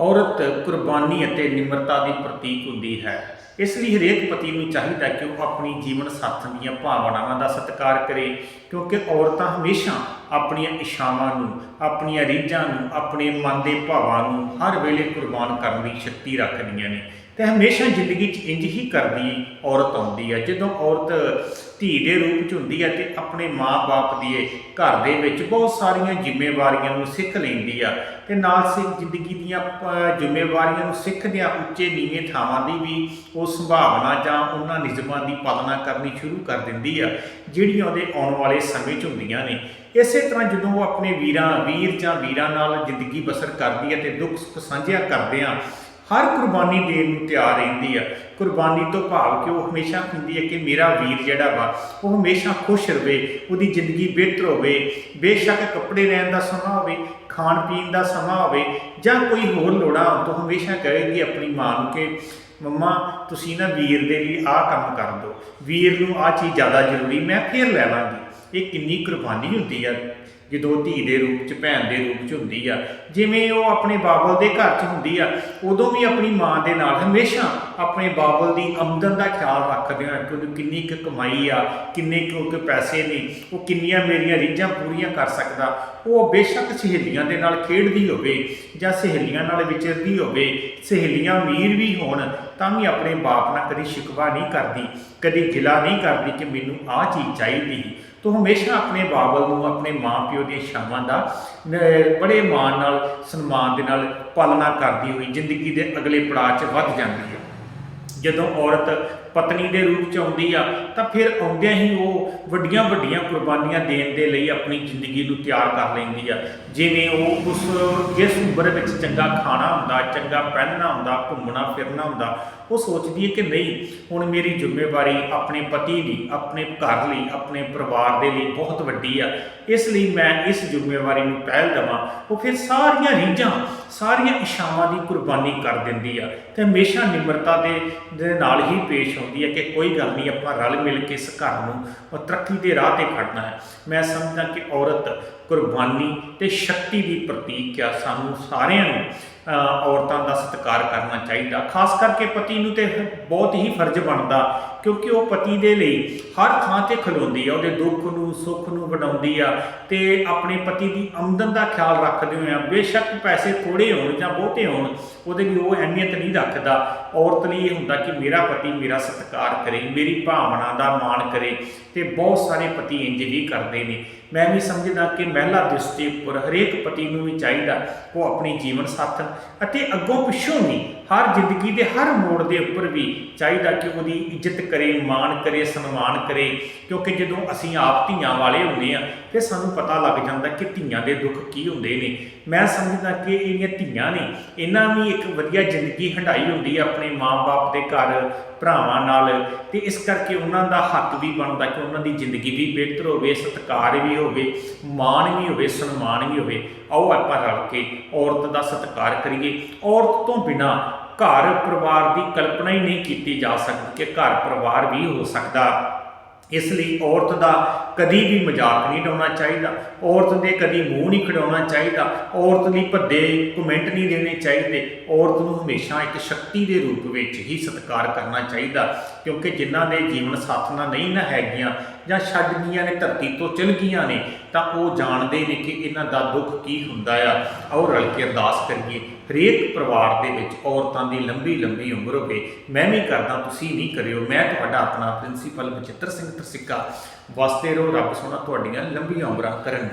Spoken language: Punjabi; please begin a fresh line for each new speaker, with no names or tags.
ਔਰਤ ਕੁਰਬਾਨੀ ਅਤੇ ਨਿਮਰਤਾ ਦੀ ਪ੍ਰਤੀਕ ਹੁੰਦੀ ਹੈ। ਇਸ ਲਈ ਹਰੇਕ ਪਤੀ ਨੂੰ ਚਾਹੀਦਾ ਕਿ ਉਹ ਆਪਣੀ ਜੀਵਨ ਸਾਥਣ ਦੀਆਂ ਭਾਵਨਾਵਾਂ ਦਾ ਸਤਿਕਾਰ ਕਰੇ, ਕਿਉਂਕਿ ਔਰਤਾਂ ਹਮੇਸ਼ਾ ਆਪਣੀਆਂ ਇੱਛਾਵਾਂ ਨੂੰ, ਆਪਣੀਆਂ ਰੀਝਾਂ ਨੂੰ, ਆਪਣੇ ਮਨ ਦੇ ਭਾਵਾਂ ਨੂੰ ਹਰ ਵੇਲੇ ਕੁਰਬਾਨ ਕਰਨ ਦੀ ਸ਼ਕਤੀ ਰੱਖਦੀਆਂ ਨੇ। ਤੇ ਹਮੇਸ਼ਾ ਜ਼ਿੰਦਗੀ 'ਚ ਇੰਜ ਹੀ ਕਰਦੀ ਔਰਤ ਆਉਂਦੀ ਹੈ ਜਦੋਂ ਔਰਤ ਧੀ ਦੇ ਰੂਪ 'ਚ ਹੁੰਦੀ ਹੈ ਤੇ ਆਪਣੇ ਮਾਂ-ਬਾਪ ਦੀ ਘਰ ਦੇ ਵਿੱਚ ਬਹੁਤ ਸਾਰੀਆਂ ਜ਼ਿੰਮੇਵਾਰੀਆਂ ਨੂੰ ਸਿੱਖ ਲੈਂਦੀ ਆ ਤੇ ਨਾਲ ਸਿੱਖ ਜ਼ਿੰਦਗੀ ਦੀਆਂ ਜ਼ਿੰਮੇਵਾਰੀਆਂ ਨੂੰ ਸਿੱਖਦਿਆਂ ਉੱਚੇ ਨੀਵੇਂ ਥਾਵਾਂ ਦੀ ਵੀ ਉਹ ਸੰਭਾਵਨਾ ਜਾਂ ਉਹਨਾਂ ਨਿਯਮਾਂ ਦੀ ਪਾਲਣਾ ਕਰਨੀ ਸ਼ੁਰੂ ਕਰ ਦਿੰਦੀ ਆ, ਜਿਹੜੀਆਂ ਉਹਦੇ ਆਉਣ ਵਾਲੇ ਸਮੇਂ 'ਚ ਹੁੰਦੀਆਂ ਨੇ। ਇਸੇ ਤਰ੍ਹਾਂ ਜਦੋਂ ਉਹ ਆਪਣੇ ਵੀਰਾਂ, ਵੀਰ ਜਾਂ ਵੀਰਾਂ ਨਾਲ ਜ਼ਿੰਦਗੀ ਬਸਰ ਕਰਦੀ ਹੈ ਤੇ ਦੁੱਖ ਸੁੱਖ ਸਾਂਝਿਆ ਕਰਦੇ ਆ ਹਰ ਕੁਰਬਾਨੀ ਦੇਣ ਨੂੰ ਤਿਆਰ ਰਹਿੰਦੀ ਆ। ਕੁਰਬਾਨੀ ਤੋਂ ਭਾਵ ਕਿ ਉਹ ਹਮੇਸ਼ਾ ਕਹਿੰਦੀ ਹੈ ਕਿ ਮੇਰਾ ਵੀਰ ਜਿਹੜਾ ਵਾ, ਉਹ ਹਮੇਸ਼ਾ ਖੁਸ਼ ਰਵੇ, ਉਹਦੀ ਜ਼ਿੰਦਗੀ ਬਿਹਤਰ ਹੋਵੇ। ਬੇਸ਼ੱਕ ਕੱਪੜੇ ਲੈਣ ਦਾ ਸਮਾਂ ਹੋਵੇ, ਖਾਣ ਪੀਣ ਦਾ ਸਮਾਂ ਹੋਵੇ, ਜਾਂ ਕੋਈ ਹੋਰ ਲੋੜਾਂ ਤੋਂ ਹਮੇਸ਼ਾ ਕਹੇਗੀ ਆਪਣੀ ਮਾਂ ਨੂੰ ਕਿ, ਮੰਮਾ, ਤੁਸੀਂ ਨਾ ਵੀਰ ਦੇ ਲਈ ਆਹ ਕੰਮ ਕਰ ਦਿਓ। ਵੀਰ ਨੂੰ ਆਹ ਚੀਜ਼ ਜ਼ਿਆਦਾ ਜ਼ਰੂਰੀ, ਮੈਂ ਫੇਰ ਲੈ ਲਾਂਗੀ ਇਹ ਕਿੰਨੀ ਕੁਰਬਾਨੀ ਹੁੰਦੀ ਆ। ਜਦੋਂ ਧੀ ਦੇ ਰੂਪ ਚ, ਭੈਣ ਦੇ ਰੂਪ ਚ ਹੁੰਦੀ ਆ। ਜਿਵੇਂ ਉਹ ਆਪਣੇ ਬਾਬਲ ਦੇ ਘਰ ਚ ਹੁੰਦੀ ਆ, ਉਦੋਂ ਵੀ ਆਪਣੀ ਮਾਂ ਦੇ ਨਾਲ ਹਮੇਸ਼ਾ ਆਪਣੇ ਬਾਬਲ ਦੀ ਆਮਦਨ ਦਾ ਖਿਆਲ ਰੱਖਦੇ ਆ ਕਿ ਉਹਨੂੰ ਕਿੰਨੀ ਕੁ ਕਮਾਈ ਆ, ਕਿੰਨੇ ਕੁ ਪੈਸੇ ਨੇ, ਉਹ ਕਿੰਨੀਆਂ ਮੇਰੀਆਂ ਰੀਝਾਂ ਪੂਰੀਆਂ ਕਰ ਸਕਦਾ। ਉਹ ਬੇਸ਼ੱਕ ਸਹੇਲੀਆਂ ਦੇ ਨਾਲ ਖੇਡਦੀ ਹੋਵੇ ਜਾਂ ਸਹੇਲੀਆਂ ਨਾਲ ਵਿਚਰਦੀ ਹੋਵੇ, ਸਹੇਲੀਆਂ ਅਮੀਰ ਵੀ ਹੋਣ, ਤਾਂ ਵੀ ਆਪਣੇ ਬਾਪ ਨਾਲ ਕਦੀ ਸ਼ਿਕਵਾ ਨਹੀਂ ਕਰਦੀ, ਕਦੀ ਗਿਲਾ ਨਹੀਂ ਕਰਦੀ ਕਿ ਮੈਨੂੰ ਆਹ ਚੀਜ਼ ਚਾਹੀਦੀ। ਤੋ ਹਮੇਸ਼ਾ ਆਪਣੇ ਬਾਬਲ ਨੂੰ, ਆਪਣੇ ਮਾਪਿਓ ਦੀਆਂ ਸ਼ਾਵਾਂ ਦਾ ਬੜੇ ਮਾਣ ਨਾਲ, ਸਨਮਾਨ ਦੇ ਨਾਲ ਪਾਲਣਾ ਕਰਦੀ ਹੋਈ ਜ਼ਿੰਦਗੀ ਦੇ ਅਗਲੇ ਪੜਾਅ 'ਚ ਵੱਧ ਜਾਂਦੀ ਹੈ। ਜਦੋਂ ਔਰਤ ਪਤਨੀ ਦੇ ਰੂਪ ਚ ਆਉਂਦੀ ਆ, ਤਾਂ ਫਿਰ ਆਉਂਦਿਆਂ ਹੀ ਉਹ ਵੱਡੀਆਂ ਵੱਡੀਆਂ ਕੁਰਬਾਨੀਆਂ ਦੇਣ ਦੇ ਲਈ ਆਪਣੀ ਜ਼ਿੰਦਗੀ ਨੂੰ ਤਿਆਰ ਕਰ ਲੈਂਦੀ ਆ। ਜਿਵੇਂ ਉਹ ਉਸ ਜਿਸ ਉਮਰ ਵਿੱਚ ਚੰਗਾ ਖਾਣਾ ਹੁੰਦਾ, ਚੰਗਾ ਪਹਿਨਣਾ ਹੁੰਦਾ, ਘੁੰਮਣਾ, ਫਿਰਨਾ ਹੁੰਦਾ, ਉਹ ਸੋਚਦੀ ਹੈ ਕਿ ਨਹੀਂ, ਹੁਣ ਮੇਰੀ ਜ਼ਿੰਮੇਵਾਰੀ ਆਪਣੇ ਪਤੀ ਲਈ ਆਪਣੇ ਘਰ ਲਈ, ਆਪਣੇ ਪਰਿਵਾਰ ਦੇ ਲਈ ਬਹੁਤ ਵੱਡੀ ਆ। ਇਸ ਲਈ ਮੈਂ ਇਸ ਜ਼ਿੰਮੇਵਾਰੀ ਨੂੰ ਪਹਿਲ ਦੇਵਾਂ। ਉਹ ਫਿਰ ਸਾਰੀਆਂ ਰੀਝਾਂ, ਸਾਰੀਆਂ ਇੱਛਾਵਾਂ ਦੀ ਕੁਰਬਾਨੀ ਕਰ ਦਿੰਦੀ ਆ ਤੇ ਹਮੇਸ਼ਾ ਨਿਮਰਤਾ ਦੇ ਦੇ ਨਾਲ ਹੀ ਪੇਸ਼ ਆਉਂਦੀ ਹੈ ਕਿ ਕੋਈ ਗੱਲ ਨਹੀਂ, ਆਪਾਂ ਰਲ ਮਿਲ ਕੇ ਇਸ ਘਰ ਨੂੰ ਤਰੱਕੀ ਦੇ ਰਾਹ ਤੇ ਖੜਨਾ ਹੈ। ਮੈਂ ਸਮਝਦਾ ਕਿ ਔਰਤ ਕੁਰਬਾਨੀ ਤੇ ਸ਼ਕਤੀ ਦੀ ਪ੍ਰਤੀਕ ਆ ਸਾਨੂੰ ਸਾਰਿਆਂ ਨੂੰ ਔਰਤਾਂ ਦਾ ਸਤਿਕਾਰ ਕਰਨਾ ਚਾਹੀਦਾ। ਖਾਸ ਕਰਕੇ ਪਤੀ ਨੂੰ ਤੇ ਬਹੁਤ ਹੀ ਫਰਜ਼ ਬਣਦਾ, ਕਿਉਂਕਿ ਉਹ ਪਤੀ ਦੇ ਲਈ ਹਰ ਥਾਂ ਤੇ ਖਲੋਂਦੀ ਆ, ਉਹਦੇ ਦੁੱਖ ਨੂੰ, ਸੁੱਖ ਨੂੰ ਵਡਾਉਂਦੀ ਆ ਤੇ ਆਪਣੇ ਪਤੀ ਦੀ ਆਮਦਨ ਦਾ ਖਿਆਲ ਰੱਖਦੇ ਹੋਏ ਆ। ਬੇਸ਼ੱਕ ਪੈਸੇ ਥੋੜੇ ਹੋਣ ਜਾਂ ਬਹੁਤੇ ਹੋਣ, ਉਹਦੇ ਲਈ ਉਹ ਅਹਿਮੀਅਤ ਨਹੀਂ ਰੱਖਦਾ। ਔਰਤ ਲਈ ਇਹ ਹੁੰਦਾ ਕਿ ਮੇਰਾ ਪਤੀ ਮੇਰਾ ਸਤਿਕਾਰ ਕਰੇ, ਮੇਰੀ ਭਾਵਨਾ ਦਾ ਮਾਣ ਕਰੇ ਤੇ ਬਹੁਤ ਸਾਰੇ ਪਤੀ ਇੰਜ ਵੀ ਕਰਦੇ ਨੇ। ਮੈਂ ਵੀ ਸਮਝਦਾ ਕਿ ਮਹਿਲਾ ਦ੍ਰਿਸ਼ਟੀ ਉੱਪਰ ਹਰੇਕ ਪਤੀ ਨੂੰ ਵੀ ਚਾਹੀਦਾ ਉਹ ਆਪਣੀ ਜੀਵਨ ਸਾਥਣ ਅਤੇ ਅੱਗੋਂ ਪਿੱਛੋਂ ਵੀ ਹਰ ਜ਼ਿੰਦਗੀ ਦੇ ਹਰ ਮੋੜ ਦੇ ਉੱਪਰ ਵੀ ਚਾਹੀਦਾ ਕਿ ਉਹਦੀ ਇੱਜ਼ਤ ਕਰੇ, ਮਾਣ ਕਰੇ, ਸਨਮਾਨ ਕਰੇ। ਕਿਉਂਕਿ ਜਦੋਂ ਅਸੀਂ ਆਪ ਧੀਆਂ ਵਾਲੇ ਹੁੰਦੇ ਆ ਫਿਰ ਸਾਨੂੰ ਪਤਾ ਲੱਗ ਜਾਂਦਾ ਕਿ ਧੀਆਂ ਦੇ ਦੁੱਖ ਕੀ ਹੁੰਦੇ ਨੇ। ਮੈਂ ਸਮਝਦਾ ਕਿ ਇਹਦੀਆਂ ਧੀਆਂ ਨੇ, ਇਹਨਾਂ ਵੀ ਇੱਕ ਵਧੀਆ ਜ਼ਿੰਦਗੀ ਹੰਡਾਈ ਹੁੰਦੀ ਹੈ ਆਪਣੇ ਮਾਂ-ਬਾਪ ਦੇ ਘਰ, ਭਰਾਵਾਂ ਨਾਲ। ਤੇ ਇਸ ਕਰਕੇ ਉਹਨਾਂ ਦਾ ਹੱਕ ਵੀ ਬਣਦਾ ਕਿ ਉਹਨਾਂ ਦੀ ਜ਼ਿੰਦਗੀ ਵੀ ਬਿਹਤਰ ਹੋਵੇ, ਸਤਿਕਾਰ ਵੀ ਹੋਵੇ, ਮਾਣ ਵੀ ਹੋਵੇ, ਸਨਮਾਨ ਵੀ ਹੋਵੇ। ਆਓ ਆਪਾਂ ਰਲ ਕੇ ਔਰਤ ਦਾ ਸਤਿਕਾਰ ਕਰੀਏ। ਔਰਤ ਤੋਂ ਬਿਨਾ ਘਰ ਪਰਿਵਾਰ ਦੀ ਕਲਪਨਾ ਹੀ ਨਹੀਂ ਕੀਤੀ ਜਾ ਸਕਦੀ ਕਿ ਘਰ ਪਰਿਵਾਰ ਵੀ ਹੋ ਸਕਦਾ। ਇਸ ਲਈ ਔਰਤ ਦਾ ਕਦੀ ਵੀ ਮਜ਼ਾਕ ਨਹੀਂ ਡਾਉਣਾ ਚਾਹੀਦਾ। ਔਰਤ ਦੇ ਕਦੀ ਮੂੰਹ ਨਹੀਂ ਖੜਾਉਣਾ ਚਾਹੀਦਾ। ਔਰਤ ਲਈ ਭੱਦੇ ਕਮੈਂਟ ਨਹੀਂ ਦੇਣੇ ਚਾਹੀਦੇ। ਔਰਤ ਨੂੰ ਹਮੇਸ਼ਾ ਇੱਕ ਸ਼ਕਤੀ ਦੇ ਰੂਪ ਵਿੱਚ ਹੀ ਸਤਿਕਾਰ ਕਰਨਾ ਚਾਹੀਦਾ। ਕਿਉਂਕਿ ਜਿਨ੍ਹਾਂ ਦੇ ਜੀਵਨ ਸਾਥਣਾ ਨਹੀਂ ਨਾ ਹੈਗੀਆਂ ਜਾਂ ਛੱਡ ਗਈਆਂ ਨੇ, ਧਰਤੀ ਤੋਂ ਚਲ ਗਈਆਂ ਨੇ, ਤਾਂ ਉਹ ਜਾਣਦੇ ਨੇ ਕਿ ਇਹਨਾਂ ਦਾ ਦੁੱਖ ਕੀ ਹੁੰਦਾ ਆ। ਆਓ ਰਲ ਕੇ ਅਰਦਾਸ ਕਰੀਏ। ਹਰੇਕ ਪਰਿਵਾਰ ਦੇ ਵਿੱਚ ਔਰਤਾਂ ਦੀ ਲੰਬੀ ਲੰਬੀ ਉਮਰ ਹੋਵੇ, ਮੈਂ ਵੀ ਕਰਦਾ, ਤੁਸੀਂ ਨਹੀਂ ਕਰਿਓ। ਮੈਂ ਤੁਹਾਡਾ ਆਪਣਾ ਪ੍ਰਿੰਸੀਪਲ ਬਚਿੱਤਰ ਸਿੰਘ ਤਰਸਿੱਕਾ ਵਸਦੇ ਰਹੋ, ਰੱਬ ਸੋਹਣਾ, ਤੁਹਾਡੀਆਂ ਲੰਬੀਆਂ ਉਮਰਾਂ ਕਰਨ।